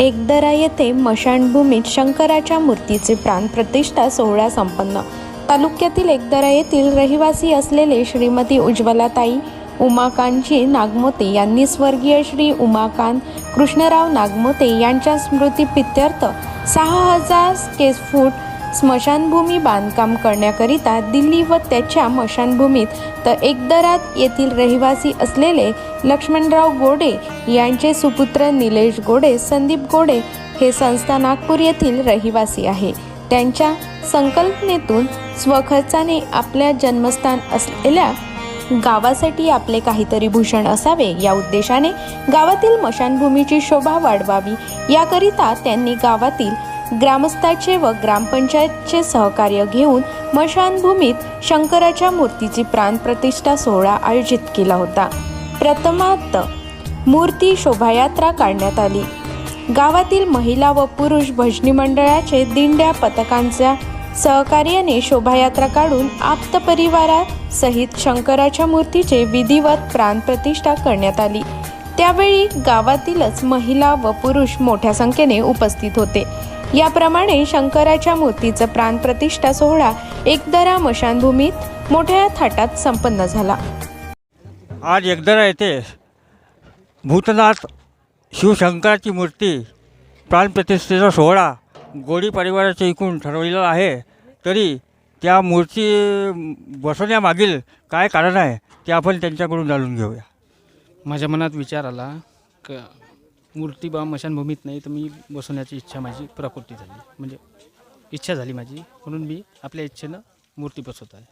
एकदरा येथे मशानभूमीत शंकराच्या मूर्तीचे प्राणप्रतिष्ठा सोहळा संपन्न. तालुक्यातील एकदरा येथील रहिवासी असलेले श्रीमती उज्ज्वलाताई उमाकांतजी नागमोते यांनी स्वर्गीय श्री उमाकांत कृष्णराव नागमोते यांच्या स्मृतीप्रित्यर्थ सहा हजार स्केच फूट स्मशानभूमी बांधकाम करण्याकरिता दिल्ली व त्याच्या मशानभूमीत तर एकदरात येथील रहिवासी असलेले लक्ष्मणराव गोडे यांचे सुपुत्र निलेश गोडे संदीप गोडे हे संस्था नागपूर येथील रहिवासी आहे. त्यांच्या संकल्पनेतून स्वखर्चाने आपल्या जन्मस्थान असलेल्या गावासाठी आपले काहीतरी भूषण असावे या उद्देशाने गावातील मशानभूमीची शोभा वाढवावी याकरिता त्यांनी गावातील ग्रामस्थाचे व ग्रामपंचायतचे सहकार्य घेऊन मशानभूमीत शंकराच्या मूर्तीची प्राणप्रतिष्ठा सोहळा आयोजित केला होता. प्रथमात मूर्ती शोभायात्रा काढण्यात आली. गावातील महिला व पुरुष भजनी मंडळाचे दिंड्या पथकांच्या सहकार्याने शोभायात्रा काढून आप्त परिवारासहित शंकराच्या मूर्तीचे विधिवत प्राणप्रतिष्ठा करण्यात आली. त्यावेळी गावातीलच महिला व पुरुष मोठ्या संख्येने उपस्थित होते. याप्रमाणे शंकराच्या मूर्तीचा प्राणप्रतिष्ठा सोहळा एकदरा मशानभूमीत मोठ्या थाटात संपन्न झाला. आज एकदरा येथे भूतनाथ शिवशंकराची मूर्ती प्राणप्रतिष्ठेचा सोहळा गोडी परिवाराच्या इकून ठरवलेला आहे. तरी त्या मूर्ती बसवण्यामागील काय कारण आहे ते आपण त्यांच्याकडून जाणून घेऊया. माझ्या मनात विचार आला क मूर्ती बा मशानभूमीत नाही तर मी बसवण्याची इच्छा माझी प्रकृती झाली. म्हणजे इच्छा झाली माझी. म्हणून मी आपल्या इच्छेनं मूर्ती बसवत आहे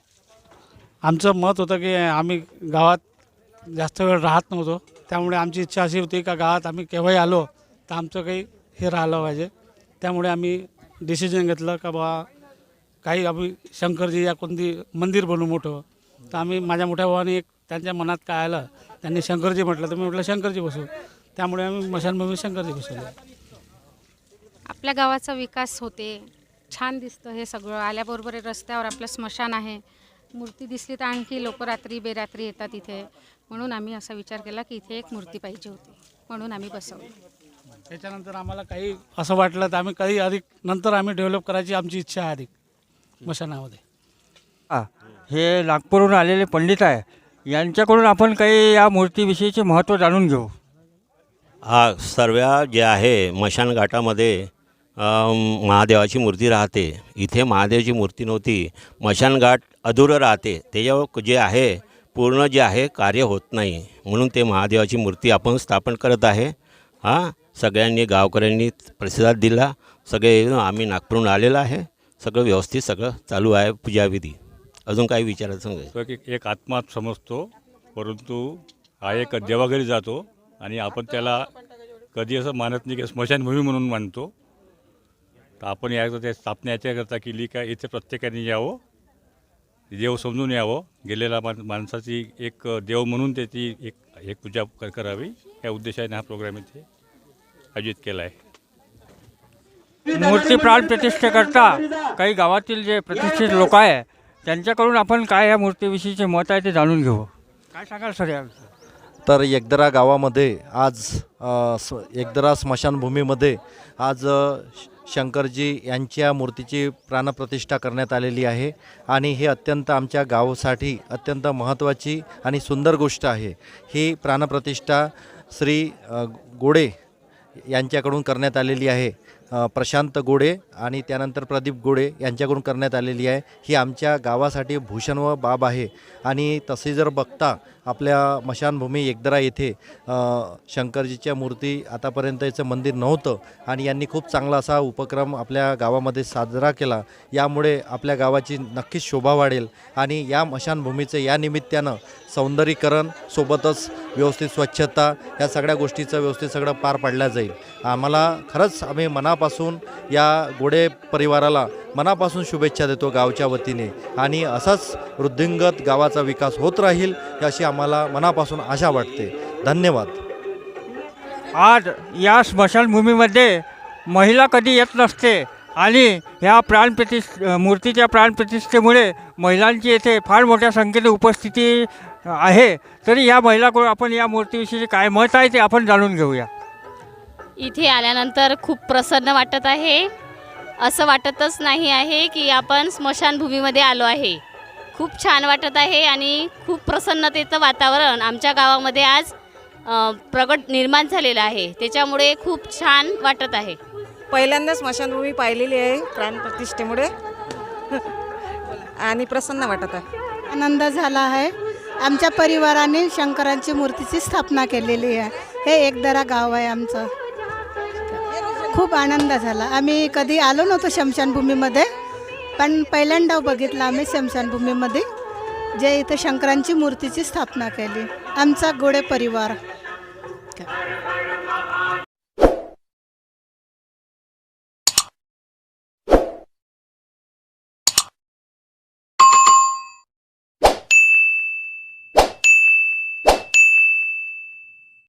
आमचं मत होतं की आम्ही गावात जास्त वेळ राहत नव्हतो. त्यामुळे आमची इच्छा अशी होती का गावात आम्ही केव्हाही आलो तर आमचं काही हे राहिलं पाहिजे. त्यामुळे आम्ही डिसिजन घेतलं का बा काही आम्ही शंकरजी या कोणती मंदिर बनवू मोठं. तर आम्ही माझ्या मोठ्या भावाने एक त्यांच्या मनात काय आलं त्यांनी शंकरजी म्हटलं तर मी म्हटलं शंकरजी बसवू. त्यामुळे आम्ही मशानभूमी शंकरजी बसवले आपल्या गावाचा विकास होते. छान दिसतं हे सगळं. आल्याबरोबर रस्त्यावर आपलं स्मशान आहे. मूर्ती दिसली तर आणखी लोक रात्री बेरात्री येतात इथे. म्हणून आम्ही असा विचार केला की इथे एक मूर्ती पाहिजे होती. म्हणून आम्ही बसवली. त्याच्यानंतर आम्हाला काही असं वाटलं तर आम्ही काही अधिक नंतर आम्ही डेव्हलप करायची आमची इच्छा आहे अधिक मशानामध्ये. हा, हे नागपूरहून आलेले पंडित आहे. यांच्याकडून आपण काही या मूर्तीविषयीचे महत्त्व जाणून घेऊ. हा सर्व जे आहे मशानघाटामध्ये महादेवाची मूर्ती राहते. इथे महादेवाची मूर्ती नव्हती. मशानघाट अधुरं राहते. त्याच्यावर जे आहे पूर्ण जे आहे कार्य होत नाही. म्हणून ते महादेवाची मूर्ती आपण स्थापन करत आहे. हां सगळ्यांनी गावकऱ्यांनी प्रतिसाद दिला. सगळे आम्ही नागपूरहून आलेलं आहे. सगळं व्यवस्थित सगळं चालू आहे पूजाविधी. अजून काही विचारायचं एक एक आत्मा समजतो. परंतु हा एक देवाघरी जातो. आणि आपण त्याला कधी असं मानत नाही की स्मशानभूमी म्हणून मानतो. तर आपण या ते स्थापना याच्याकरता केली का इथे प्रत्येकाने यावं. देव समजून यावं. गेलेल्या मान माणसाची एक देव म्हणून त्याची एक एक पूजा कर- करावी. या उद्देशाने हा प्रोग्राम इथे आयोजित केला आहे. मूर्ती प्राण प्रतिष्ठे करता काही गावातील जे प्रतिष्ठित लोक आहे त्यांच्याकडून आपण काय या मूर्तीविषयीचे मत आहे ते जाणून घेऊ. काय सांगाल सर या तर एकदरा गावामध्ये आज स एकदरा स्मशानभूमीमध्ये आज श- शंकरजी यांच्या मूर्तीची प्राणप्रतिष्ठा करण्यात आलेली आहे. आणि हे अत्यंत आमच्या गावासाठी अत्यंत महत्त्वाची आणि सुंदर गोष्ट आहे. ही प्राणप्रतिष्ठा श्री गोडे यांच्याकडून करण्यात आलेली आहे. प्रशांत गोडे आणि त्यानंतर प्रदीप गोडे यांच्याकडून करण्यात आलेली आहे. ही आमच्या गावासाठी भूषण व बाब आहे. आणि तसे जर बघता आपल्या मशानभूमी एकदरा येथे शंकरजीच्या मूर्ती आतापर्यंत याचं मंदिर नव्हतं आणि यांनी खूप चांगला असा उपक्रम आपल्या गावामध्ये साजरा केला. यामुळे आपल्या गावाची नक्कीच शोभा वाढेल आणि या मशानभूमीचं या निमित्तानं सौंदर्यीकरण सोबतच व्यवस्थित स्वच्छता या सगळ्या गोष्टीचं व्यवस्थित सगळं पार पाडल्या जाईल. आम्हाला खरंच आम्ही मनापासून या गोडे परिवाराला मनापासून शुभेच्छा देतो गावच्या वतीने. आणि असाच वृद्धिंगत गावाचा विकास होत राहील अशी आम्हाला मनापासून आशा वाटते. धन्यवाद. आज या स्मशानभूमीमध्ये महिला कधी येत नसते आणि ह्या प्राणप्रतिष्ठ मूर्तीच्या प्राणप्रतिष्ठेमुळे महिलांची येथे फार मोठ्या संख्येने उपस्थिती आहे. तरी या महिलाकडून आपण या मूर्तीविषयी काय मत आहे ते आपण जाणून घेऊया. इथे आल्यानंतर खूप प्रसन्न वाटत आहे. असं वाटतच नाही आहे की आपण स्मशानभूमीमध्ये आलो आहे. खूप छान वाटत आहे आणि खूप प्रसन्नतेचं वातावरण आमच्या गावामध्ये आज प्रगट निर्माण झालेलं आहे. त्याच्यामुळे खूप छान वाटत आहे. पहिल्यांदा स्मशानभूमी पाहिलेली आहे प्राणप्रतिष्ठेमुळे आणि प्रसन्न वाटत आहे. आनंद झाला आहे. आमच्या परिवाराने शंकरांची मूर्तीची स्थापना केलेली आहे. हे एकदरा गाव आहे आमचं. खूप आनंद झाला. आम्ही कधी आलो नव्हतो शमशानभूमीमध्ये पण पहिल्यांदा बघितलं आम्ही शमशानभूमीमध्ये जे इथं शंकरांची मूर्तीची स्थापना केली. आमचा गोडे परिवार.